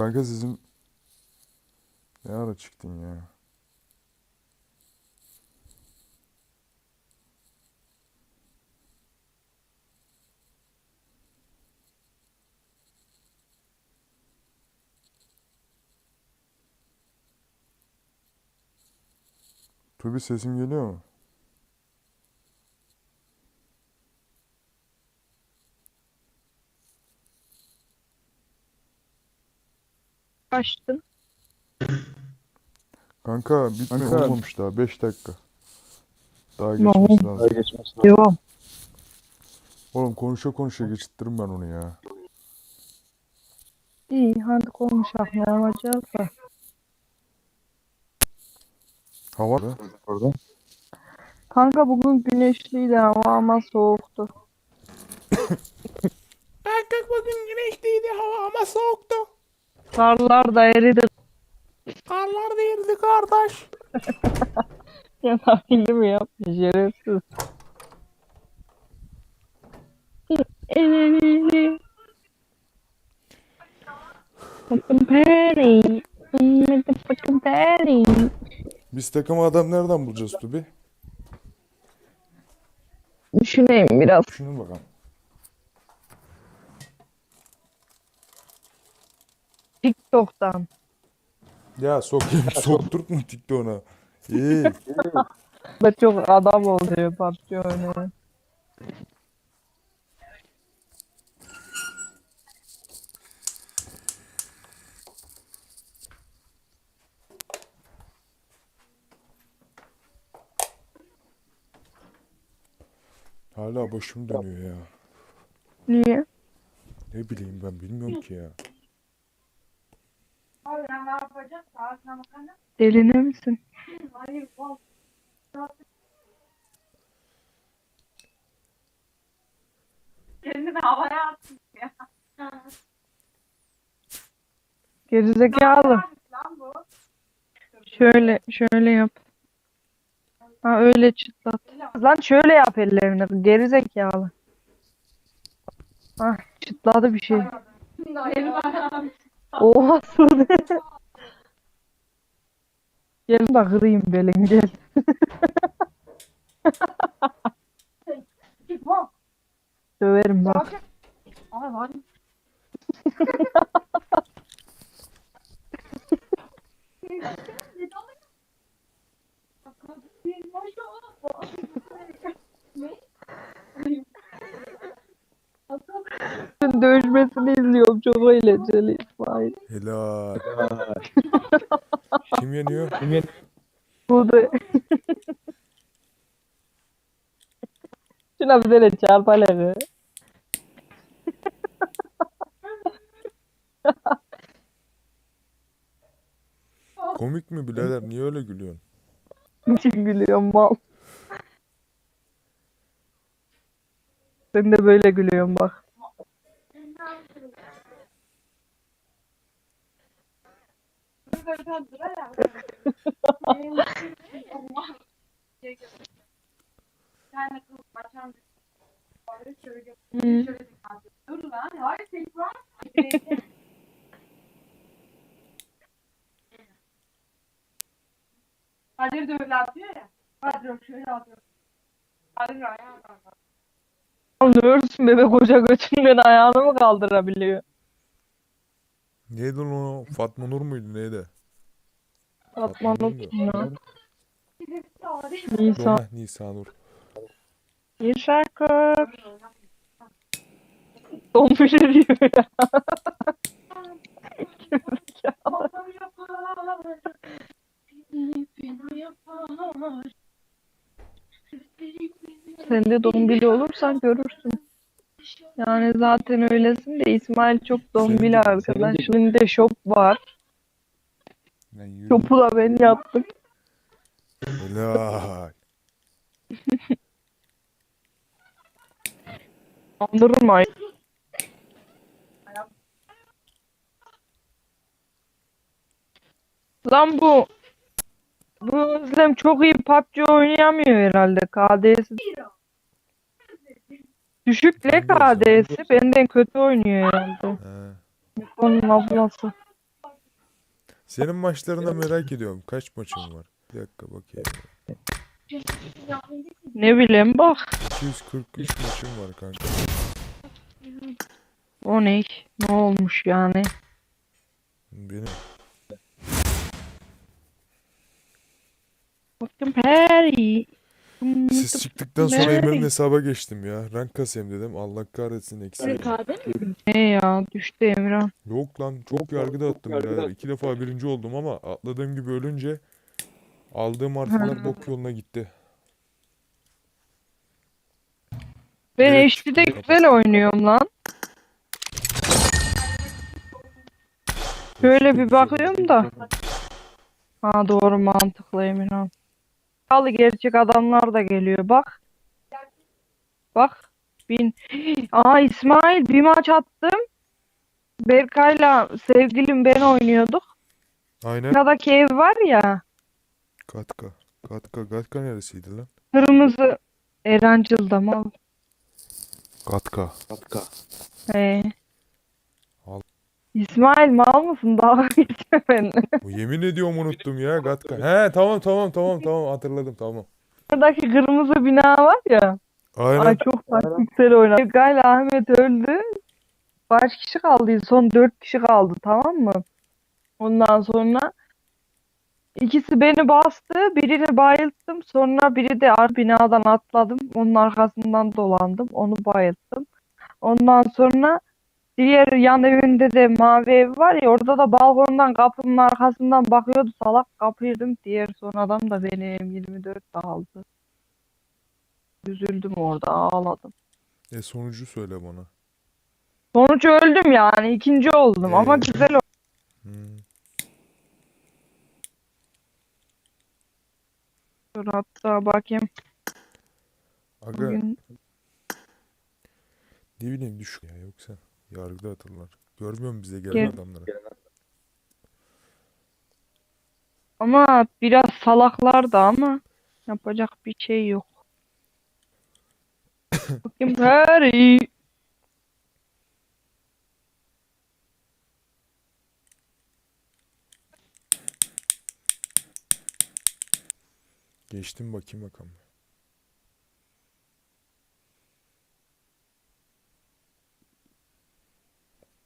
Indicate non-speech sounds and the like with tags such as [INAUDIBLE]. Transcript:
Kanka sizin ne ara çıktın ya? Tubi sesim geliyor mu? Açtım. Kanka bitmedi Kanka. olmamış daha 5 dakika. Daha geçmesi lazım. Daha geçmesi lazım. Devam. Oğlum konuşa konuşa geçirtirim ben onu ya. İyi hadi konuşalım. Ne yapacağız da. Hava Orada. Kanka bugün güneşliydi hava ama soğuktu. Kanka bugün güneşliydi hava ama soğuktu. Karlar da eridi. Karlar değildi kardeş. [LAUGHS] Yanakili mi yapmış şerefsiz. Bakın Perry. Bakın Perry. Biz takım adam nereden bulacağız Tubi? Düşüneyim biraz. Düşünün bakalım. TikTok'tan. Ya sokayım [LAUGHS] sokturtma TikTok'una. İyi. Da çok adam oluyor PUBG oynayan. Hala başım dönüyor ya. Niye? Ne bileyim ben bilmiyorum ki ya. Deline misin? Kendini havaya attın ya. Gerizekalı. Şöyle şöyle yap. Ha öyle çıtlat. Lan şöyle yap ellerini. Gerizekalı. Ha çıtladı bir şey. Oha Sude. [LAUGHS] Gel de kırayım belini gel. Çıkma. Döverim bak. Ay var. Ben dövüşmesini izliyorum. Çok eğlenceli İsmail. Helal. [LAUGHS] Kim yeniyor? Sude. Şuna bir tane çarp hele. Komik mi birader? Niye öyle gülüyorsun? Niçin gülüyorum mal. Ben de böyle gülüyorum bak. Yani kız başan şöyle Hı. şöyle Dur lan. Hayır tekrar. Kadir de öyle atıyor ya. Kadir yok şöyle atıyor. Kadir ayağa kalkar. Anlıyorsun bebek koca götünden ayağını mı kaldırabiliyor? Neydi o? Fatma Nur muydu neydi? Ya? mu? Nisan. Dona Nisa Nur. Yaşakır. Donmuş ediyor ya. Sen de dombili olursan görürsün. Yani zaten öylesin de İsmail çok dombili de- arkadaş. Elinde şop var. Lan yürü. Şopu da ben yaptım. Helal. Andırma. Lan bu bu Özlem çok iyi PUBG oynayamıyor herhalde. KD'si düşük le. KD'si benden kötü oynuyor herhalde. He. Onun ablası. Senin maçlarını merak ediyorum. Kaç maçın var? Bir dakika bakayım. Ne bileyim bak. 243 maçım var kanka. O ne? Ne olmuş yani? Benim. Bakın Harry. Siz çıktıktan sonra? Emir'in [LAUGHS] hesaba geçtim ya. Rank kasayım dedim. Allah kahretsin eksi. Ne ya düştü Emirhan. Yok lan çok yargıda attım birader. İki defa birinci oldum ama atladığım gibi ölünce aldığım artılar bok yoluna gitti. Ben Direkt HD'de güzel oynuyorum lan. Şöyle bir bakıyorum da. Ha doğru mantıklı Emirhan. Al gerçek adamlar da geliyor bak. Bak. Bin. Aa İsmail bir maç attım. Berkay'la sevgilim ben oynuyorduk. Aynen. Arkadaki ev var ya. Katka. Katka. Katka neresiydi lan? Kırmızı Erancıl'da mal. Katka. He. Al. İsmail mal mısın? Dalga geçme benimle. Bu yemin ediyorum unuttum ya Katka. He tamam tamam tamam tamam hatırladım tamam. Buradaki kırmızı bina var ya. Aynen. Ay çok taktiksel oynadı. Berkay'la Ahmet öldü. Kaç kişi kaldı? Son dört kişi kaldı tamam mı? Ondan sonra ikisi beni bastı. Birini bayılttım. Sonra biri de ar binadan atladım. Onun arkasından dolandım. Onu bayılttım. Ondan sonra diğer yan evinde de mavi ev var ya orada da balkondan kapının arkasından bakıyordu salak kapıyordum. Diğer son adam da benim 24 aldı. Üzüldüm orada ağladım. E sonucu söyle bana. Sonuç öldüm yani ikinci oldum ama Ee. güzel oldu. Hmm. Dur hatta bakayım Aga bugün ne bileyim düşük ya yoksa yargıda atırlar. Görmüyor musun bize gelen Gel. adamları? ama biraz salaklardı ama yapacak bir şey yok. [LAUGHS] Bakayım Harry. Geçtim bakayım bakalım.